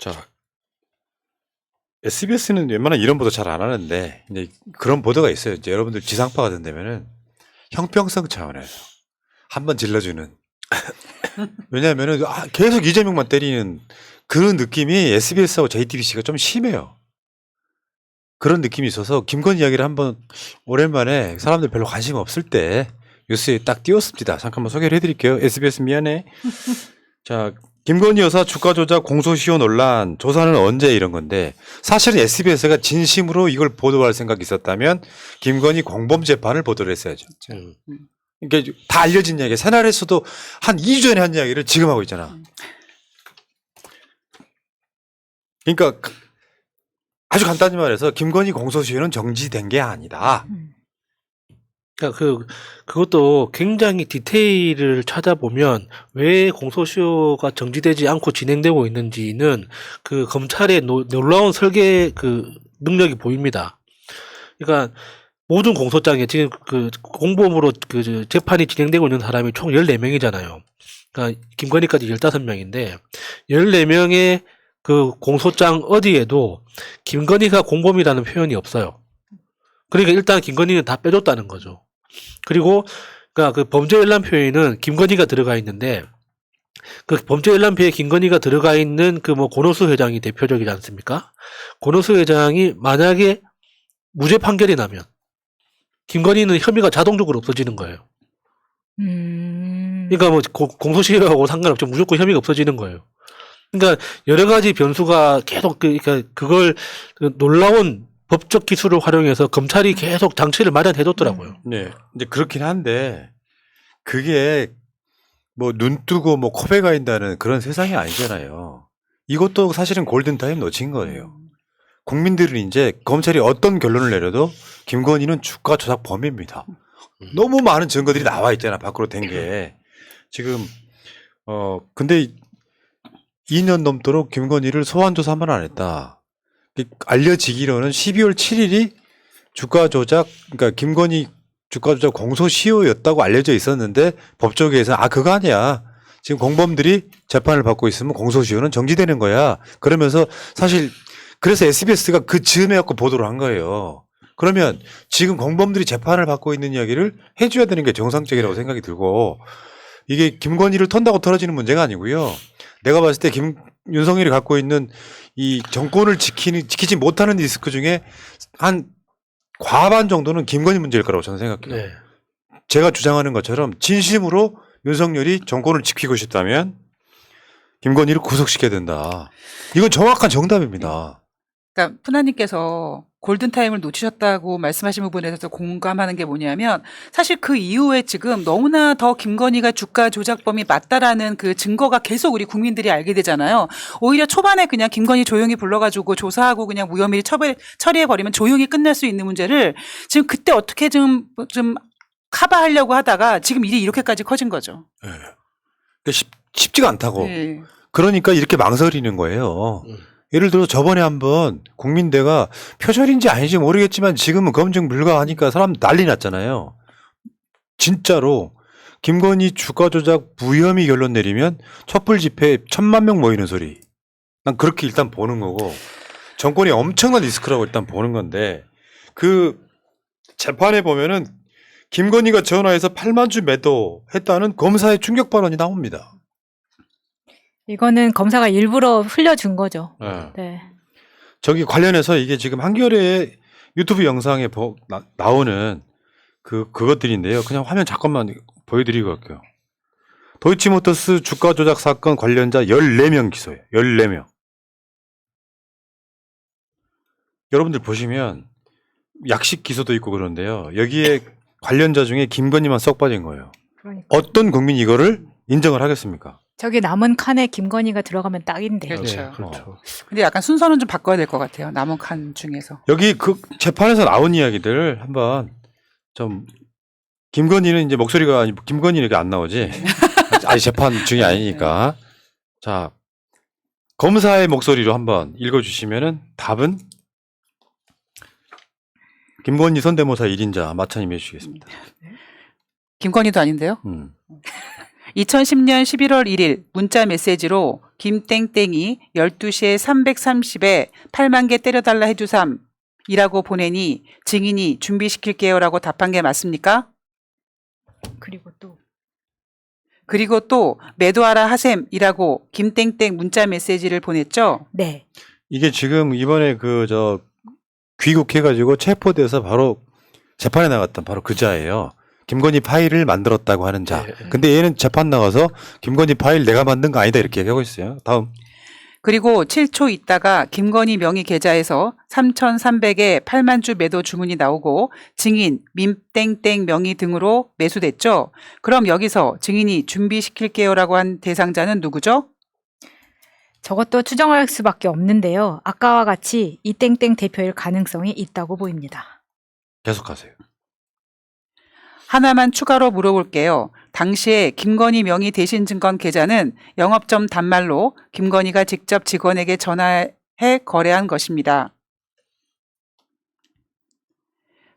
자, SBS는 웬만한 이런 보도 잘 안 하는데 이제 그런 보도가 있어요. 이제 여러분들 지상파가 된다면은 형평성 차원에서 한번 질러주는. 왜냐하면은 아, 계속 이재명만 때리는 그런 느낌이 SBS하고 JTBC가 좀 심해요. 그런 느낌이 있어서 김건 이야기를 한번 오랜만에 사람들 별로 관심 없을 때 뉴스에 딱 띄웠습니다. 잠깐만 소개를 해드릴게요. SBS 미안해. 자, 김건희 여사 주가 조작 공소시효 논란 조사는 언제 이런 건데 사실은 SBS가 진심으로 이걸 보도할 생각이 있었다면 김건희 공범 재판을 보도를 했어야죠. 음. 이게 다 알려진 이야기. 새날에서도 한 2주 전에 한 이야기를 지금 하고 있잖아. 그러니까 그- 아주 간단히 말해서 김건희 공소시효는 정지된 게 아니다. 그러니까 그 그것도 굉장히 디테일을 찾아보면 왜 공소시효가 정지되지 않고 진행되고 있는지는 그 검찰의 노- 놀라운 설계 그 능력이 보입니다. 그러니까 모든 공소장에 지금 그 공범으로 그 저- 재판이 진행되고 있는 사람이 총 14명이잖아요. 그러니까 김건희까지 15명인데 14명의 그 공소장 어디에도 김건희가 공범이라는 표현이 없어요. 그러니까 일단 김건희는 다 빼줬다는 거죠. 그리고 그러니까 그 범죄 열람 표에는 김건희가 들어가 있는데 그 범죄 열람표에 김건희가 들어가 있는 그뭐 권오수 회장이 대표적이지 않습니까? 권오수 회장이 만약에 무죄 판결이 나면 김건희는 혐의가 자동적으로 없어지는 거예요. 음. 그러니까 뭐 고- 공소시효하고 상관없죠. 무조건 혐의가 없어지는 거예요. 그러니까 여러 가지 변수가 계속 그 그러니까 그걸 그 놀라운 법적 기술을 활용해서 검찰이 계속 장치를 마련해 줬더라고요. 네. 이제 그렇긴 한데 그게 뭐 눈 뜨고 뭐 코베 가인다는 그런 세상이 아니잖아요. 이것도 사실은 골든타임 놓친 거예요. 국민들은 이제 검찰이 어떤 결론을 내려도 김건희는 주가 조작 범입니다. 너무 많은 증거들이 나와 있잖아 밖으로 된 게. 지금 어 근데 2년 넘도록 김건희를 소환 조사 한번안 했다. 이 알려지기로는 12월 7일이 주가 조작 그러니까 김건희 주가 조작 공소시효였다고 알려져 있었는데 법조계에서 아 그거 아니야. 지금 공범들이 재판을 받고 있으면 공소시효는 정지되는 거야. 그러면서 사실 그래서 SBS가 그 즈음에 갖고 보도를 한 거예요. 그러면 지금 공범들이 재판을 받고 있는 이야기를 해줘야 되는 게 정상적이라고 생각이 들고 이게 김건희를 턴다고 털어지는 문제가 아니고요. 내가 봤을 때 김, 윤석열이 갖고 있는 이 정권을 지키는, 지키지 못하는 리스크 중에 한 과반 정도는 김건희 문제일 거라고 저는 생각해요. 네. 제가 주장하는 것처럼 진심으로 윤석열이 정권을 지키고 싶다면 김건희를 구속시켜야 된다. 이건 정확한 정답입니다. 그러니까 푸나님께서 골든타임을 놓치셨다고 말씀하신 부분에서 공감하는 게 뭐냐면 사실 그 이후에 지금 너무나 더 김건희가 주가 조작범이 맞다라는 그 증거가 계속 우리 국민들이 알게 되잖아요. 오히려 초반에 그냥 김건희 조용히 불러가지고 조사하고 그냥 무혐의 처벌 처리해버리면 조용히 끝날 수 있는 문제를 지금 그때 어떻게 좀, 좀 커버하려고 하다가 지금 일이 이렇게까지 커진 거죠. 그러니까 쉽, 쉽지가 않다고. 네. 그러니까 이렇게 망설이는 거예요. 음. 예를 들어 저번에 한번 국민대가 표절인지 아닌지 모르겠지만 지금은 검증 불가하니까 사람 난리 났잖아요. 진짜로 김건희 주가 조작 무혐의 결론 내리면 촛불 집회 천만 명 모이는 소리. 난 그렇게 일단 보는 거고 정권이 엄청난 리스크라고 일단 보는 건데 그 재판에 보면은 김건희가 전화해서 8만 주 매도했다는 검사의 충격 발언이 나옵니다. 이거는 검사가 일부러 흘려준 거죠. 예. 네. 저기 관련해서 이게 지금 한겨레 유튜브 영상에 보- 나, 나오는 그 그것들인데요. 그냥 화면 잠깐만 보여드리고 갈게요. 도이치모터스 주가 조작 사건 관련자 14명 기소예요. 14명. 여러분들 보시면 약식 기소도 있고 그런데요. 여기에 관련자 중에 김건희만 쏙 빠진 거예요. 그러니까. 어떤 국민이 이거를 인정을 하겠습니까? 저기 남은 칸에 김건희가 들어가면 딱인데. 그렇죠. 네, 그렇죠. 근데 약간 순서는 좀 바꿔야 될 것 같아요. 남은 칸 중에서. 여기 그 재판에서 나온 이야기들 한번 좀 김건희는 이제 목소리가 아니 김건희는 이게 안 나오지. 아니 재판 중이 아니니까. 자 검사의 목소리로 한번 읽어주시면은 답은 김건희 선대모사 1인자 마차님 해주시겠습니다. 김건희도 아닌데요. 음. 2010년 11월 1일 문자 메시지로 김땡땡이 12시에 330에 8만 개 때려달라 해주삼 이라고 보내니 증인이 준비시킬게요 라고 답한 게 맞습니까? 그리고 또 그리고 또 매도하라 하셈이라고 김땡땡 문자 메시지를 보냈죠. 네. 이게 지금 이번에 그 저 귀국해가지고 체포돼서 바로 재판에 나갔던 바로 그자예요. 김건희 파일을 만들었다고 하는 자. 네. 근데 얘는 재판 나가서 김건희 파일 내가 만든 거 아니다 이렇게 얘기하고 있어요. 다음. 그리고 7초 있다가 김건희 명의 계좌에서 3,300에 8만 주 매도 주문이 나오고 증인 민땡땡 명의 등으로 매수됐죠. 그럼 여기서 증인이 준비시킬게요라고 한 대상자는 누구죠? 저것도 추정할 수밖에 없는데요. 아까와 같이 이땡땡 대표일 가능성이 있다고 보입니다. 계속하세요. 하나만 추가로 물어볼게요. 당시에 김건희 명의 대신 증권 계좌는 영업점 단말로 김건희가 직접 직원에게 전화해 거래한 것입니다.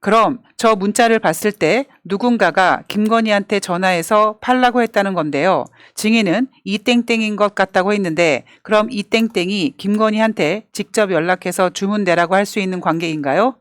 그럼 저 문자를 봤을 때 누군가가 김건희한테 전화해서 팔라고 했다는 건데요. 증인은 이 땡땡인 것 같다고 했는데 그럼 이 땡땡이 김건희한테 직접 연락해서 주문 내라고 할 수 있는 관계인가요?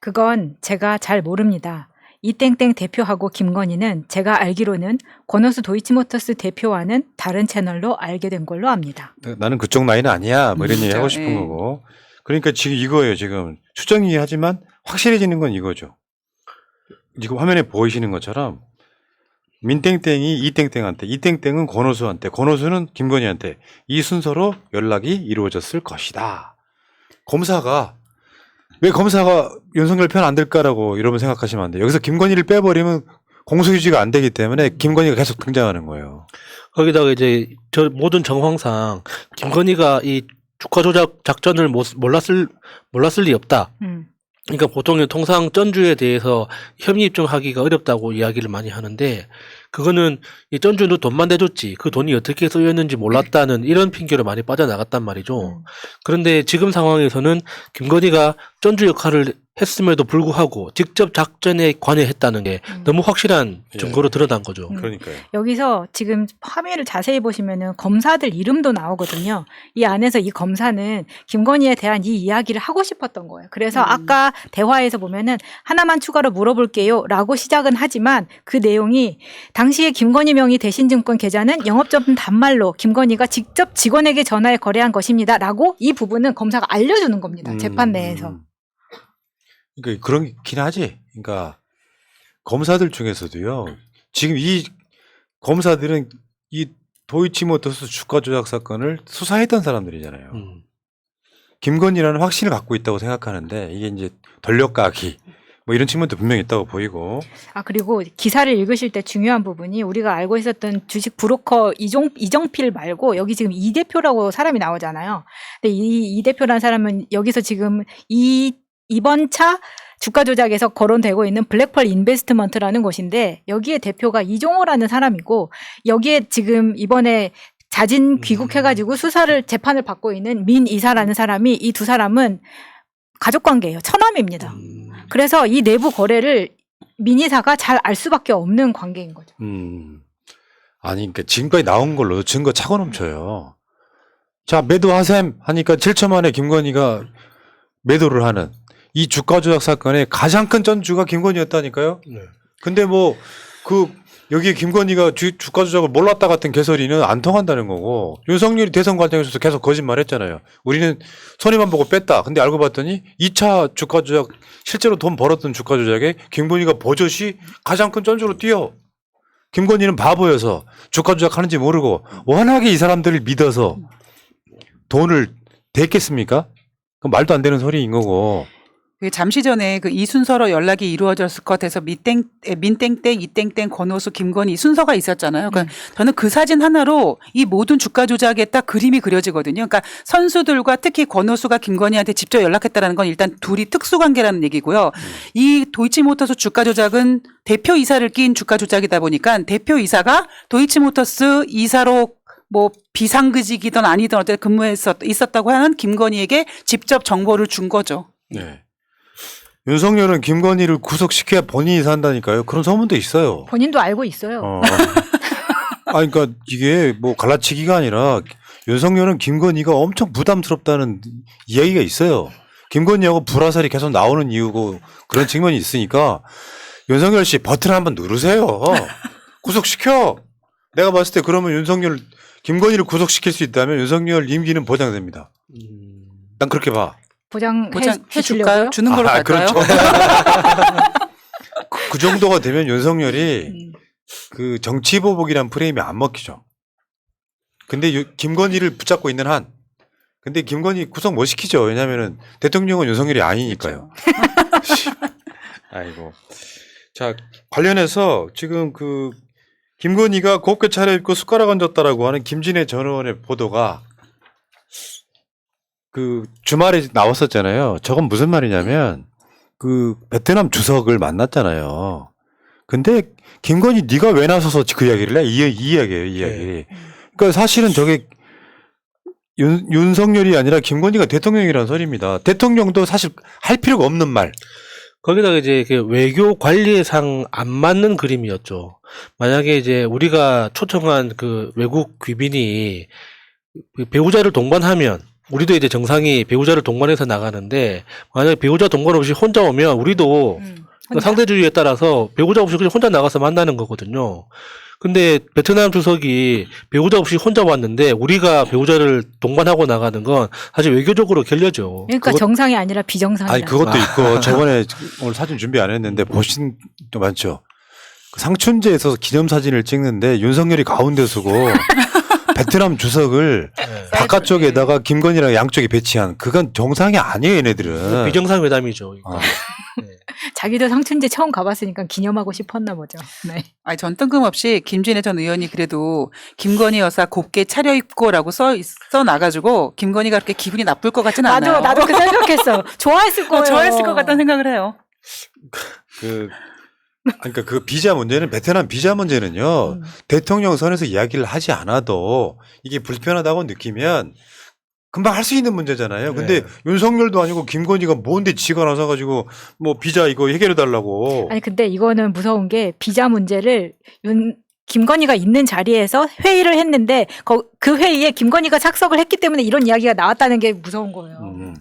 그건 제가 잘 모릅니다. 이땡땡 대표하고 김건희는 제가 알기로는 권오수 도이치모터스 대표와는 다른 채널로 알게 된 걸로 압니다. 나는 그쪽 라인은 아니야. 뭐 이런 음, 얘기 하고 싶은 예. 거고. 그러니까 지금 이거예요. 지금 추정이 하지만 확실해지는 건 이거죠. 지금 화면에 보이시는 것처럼 민땡땡이 이땡땡한테, 이땡땡은 권호수한테, 권호수는 김건희한테 이 순서로 연락이 이루어졌을 것이다. 검사가 왜 검사가 윤석열 편 안 될까라고 이러면 생각하시면 안 돼요. 여기서 김건희를 빼버리면 공소유지가 안 되기 때문에 김건희가 계속 등장하는 거예요. 거기다가 이제 저 모든 정황상 김건희가 이 주가 조작 작전을 못- 몰랐을 몰랐을 리 없다. 음. 그러니까 보통 통상 전주에 대해서 혐의 입증하기가 어렵다고 이야기를 많이 하는데 그거는 이 전주는 돈만 내줬지 그 돈이 어떻게 쓰였는지 몰랐다는 이런 핑계로 많이 빠져나갔단 말이죠. 음. 그런데 지금 상황에서는 김건희가 전주 역할을 했음에도 불구하고 직접 작전에 관여했다는 게 음. 너무 확실한 예. 증거로 드러난 거죠. 음. 그러니까요. 여기서 지금 화면을 자세히 보시면은 검사들 이름도 나오거든요. 이 안에서 이 검사는 김건희에 대한 이 이야기를 하고 싶었던 거예요. 그래서 음. 아까 대화에서 보면은 하나만 추가로 물어볼게요. 라고 시작은 하지만 그 내용이 당시에 김건희 명의 대신증권 계좌는 영업점 단말로 김건희가 직접 직원에게 전화해 거래한 것입니다. 라고 이 부분은 검사가 알려주는 겁니다. 음, 재판 내에서. 음. 그러니까 그런긴 하지. 그러니까 검사들 중에서도요. 지금 이 검사들은 이 도이치모터스 주가 조작 사건을 수사했던 사람들이잖아요. 음. 김건희라는 확신을 갖고 있다고 생각하는데 이게 이제 돌려까기 뭐 이런 측면도 분명히 있다고 보이고. 아 그리고 기사를 읽으실 때 중요한 부분이 우리가 알고 있었던 주식 브로커 이종 이정필 말고 여기 지금 이 대표라고 사람이 나오잖아요. 근데 이, 이 대표라는 사람은 여기서 지금 이 이번 차 주가 조작에서 거론되고 있는 블랙펄 인베스트먼트라는 곳인데 여기에 대표가 이종호라는 사람이고 여기에 지금 이번에 자진 귀국해가지고 수사를 재판을 받고 있는 민 이사라는 사람이 이 두 사람은 가족 관계예요. 처남입니다. 음. 그래서 이 내부 거래를 민희사가 잘 알 수밖에 없는 관계인 거죠. 음. 아니 그러니까 지금까지 나온 걸로 증거 차고 넘쳐요. 자 매도하셈 하니까 7초 만에 김건희가 매도를 하는 이 주가 조작 사건의 가장 큰 전주가 김건희였다니까요. 네. 근데 뭐 그 여기 김건희가 주, 주가 조작을 몰랐다 같은 개소리는 안 통한다는 거고 윤석열이 대선 과정에서도 계속 거짓말했잖아요. 우리는 손해만 보고 뺐다. 근데 알고 봤더니 2차 주가 조작 실제로 돈 벌었던 주가 조작에 김건희가 버젓이 가장 큰 전주로 뛰어. 김건희는 바보여서 주가 조작하는지 모르고 워낙에 이 사람들을 믿어서 돈을 댔겠습니까? 그 말도 안 되는 소리인 거고. 그 잠시 전에 그 이 순서로 연락이 이루어졌을 것 같아서 미땡, 에, 민땡땡, 이땡땡, 권호수, 김건희 이 순서가 있었잖아요. 그러니까 저는 그 사진 하나로 이 모든 주가 조작에 딱 그림이 그려지거든요. 그러니까 선수들과 특히 권호수가 김건희한테 직접 연락했다라는 건 일단 둘이 특수 관계라는 얘기고요. 이 도이치모터스 주가 조작은 대표 이사를 낀 주가 조작이다 보니까 대표 이사가 도이치모터스 이사로 뭐 비상급직이든 아니든 어쨌든 근무했었 있었다고 하는 김건희에게 직접 정보를 준 거죠. 네. 윤석열은 김건희를 구속시켜야 본인이 산다니까요. 그런 소문도 있어요. 본인도 알고 있어요. 어. 아, 그러니까 이게 뭐 갈라치기가 아니라 윤석열은 김건희가 엄청 부담스럽다는 이야기가 있어요. 김건희하고 불화살이 계속 나오는 이유고 그런 측면이 있으니까 윤석열 씨 버튼 한번 누르세요. 구속시켜. 내가 봤을 때 그러면 윤석열 김건희를 구속시킬 수 있다면 윤석열 임기는 보장됩니다. 음, 난 그렇게 봐. 보장해 보장 주려고요? 해줄까요? 주는 걸로 아, 갈까요? 그렇죠. 그, 그 정도가 되면 윤석열이 음. 그 정치 보복이란 프레임이 안 먹히죠. 근데 유- 김건희를 붙잡고 있는 한, 근데 김건희 구속 못 시키죠. 왜냐면은 대통령은 윤석열이 아니니까요. 그렇죠. 아이고. 자, 관련해서 지금 그 김건희가 곱게 차려입고 숟가락 얹었다라고 하는 김진애 전 의원의 보도가 그 주말에 나왔었잖아요. 저건 무슨 말이냐면 그 베트남 주석을 만났잖아요. 근데 김건희 네가 왜 나서서 그 이야기를 해? 이, 이 이야기예요, 이 이야기. 그러니까 사실은 저게 윤, 윤석열이 아니라 김건희가 대통령이라는 소리입니다. 대통령도 사실 할 필요가 없는 말. 거기다가 이제 그 외교 관리상 안 맞는 그림이었죠. 만약에 이제 우리가 초청한 그 외국 귀빈이 그 배우자를 동반하면 우리도 이제 정상이 배우자를 동반해서 나가는데 만약에 배우자 동반 없이 혼자 오면 우리도 음, 그 혼자. 상대주의에 따라서 배우자 없이 그냥 혼자 나가서 만나는 거거든요. 근데 베트남 주석이 배우자 없이 혼자 왔는데 우리가 배우자를 동반하고 나가는 건 사실 외교적으로 결려죠. 그러니까 그것- 정상이 아니라 비정상이다. 아니 그것도 있고 저번에 오늘 사진 준비 안 했는데 보신 도 많죠. 그 상춘제에서 기념 사진을 찍는데 윤석열이 가운데 서고 베트남 주석을 네. 바깥쪽에다가 김건희랑 양쪽에 배치한 그건 정상이 아니에요 얘네들은. 비정상 회담이죠. 이거. 아. 자기도 상춘제 처음 가봤으니까 기념하고 싶었나 보죠. 네. 아니 전 뜬금없이 김진애 전 의원이 그래도 김건희 여사 곱게 차려입고라고 써, 써 나가지고 김건희가 그렇게 기분이 나쁠 것 같지는 않아요. 나도 나도 그 생각했어. 좋아했을 거예요. 어, 좋아했을 것 같다는 생각을 해요. 그 그러니까 그 비자 문제는 베트남 비자 문제는요 음. 대통령 선에서 이야기를 하지 않아도 이게 불편하다고 느끼면 금방 할 수 있는 문제잖아요. 근데 네. 윤석열도 아니고 김건희가 뭔데 지가 나서 가지고 뭐 비자 이거 해결해 달라고. 아니 근데 이거는 무서운 게 비자 문제를 윤 김건희가 있는 자리에서 회의를 했는데 거- 그 회의에 김건희가 착석을 했기 때문에 이런 이야기가 나왔다는 게 무서운 거예요. 음.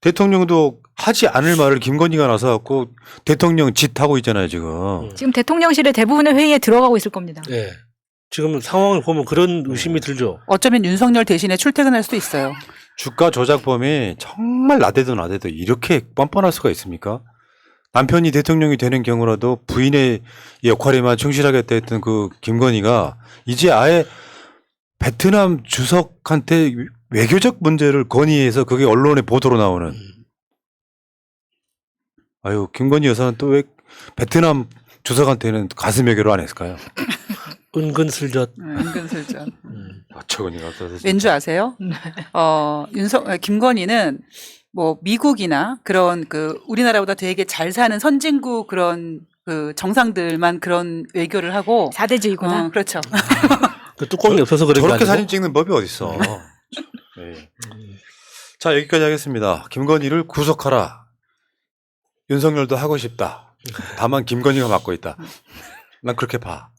대통령도 하지 않을 말을 김건희가 나서 갖고 대통령 짓하고 있잖아요 지금. 음. 지금 대통령실의 대부분의 회의에 들어가고 있을 겁니다. 네. 지금 상황을 보면 그런 의심이 들죠. 어쩌면 윤석열 대신에 출퇴근할 수도 있어요. 주가 조작범이 정말 나대도 나대도 이렇게 뻔뻔할 수가 있습니까? 남편이 대통령이 되는 경우라도 부인의 역할에만 충실하겠다 했던 그 김건희가 이제 아예 베트남 주석한테 외교적 문제를 건의해서 그게 언론에 보도로 나오는 음. 아유 김건희 여사는 또 왜 베트남 주석한테는 가슴 외교를 안 했을까요? 은근슬쩍. 음, 은근슬쩍. 음. 어처구니가 없어서 진짜. 왠줄 아세요? 어, 윤석, 어, 김건희는 뭐 미국이나 그런 그 우리나라보다 되게 잘 사는 선진국 그런 그 정상들만 그런 외교를 하고 4대주의구나. 어, 그렇죠. 그 뚜껑이 없어서 그런 게 저렇게. 사진 찍는 법이 어딨어. 네. 자, 여기까지 하겠습니다. 김건희를 구속하라. 윤석열도 하고 싶다. 다만 김건희가 맡고 있다. 난 그렇게 봐.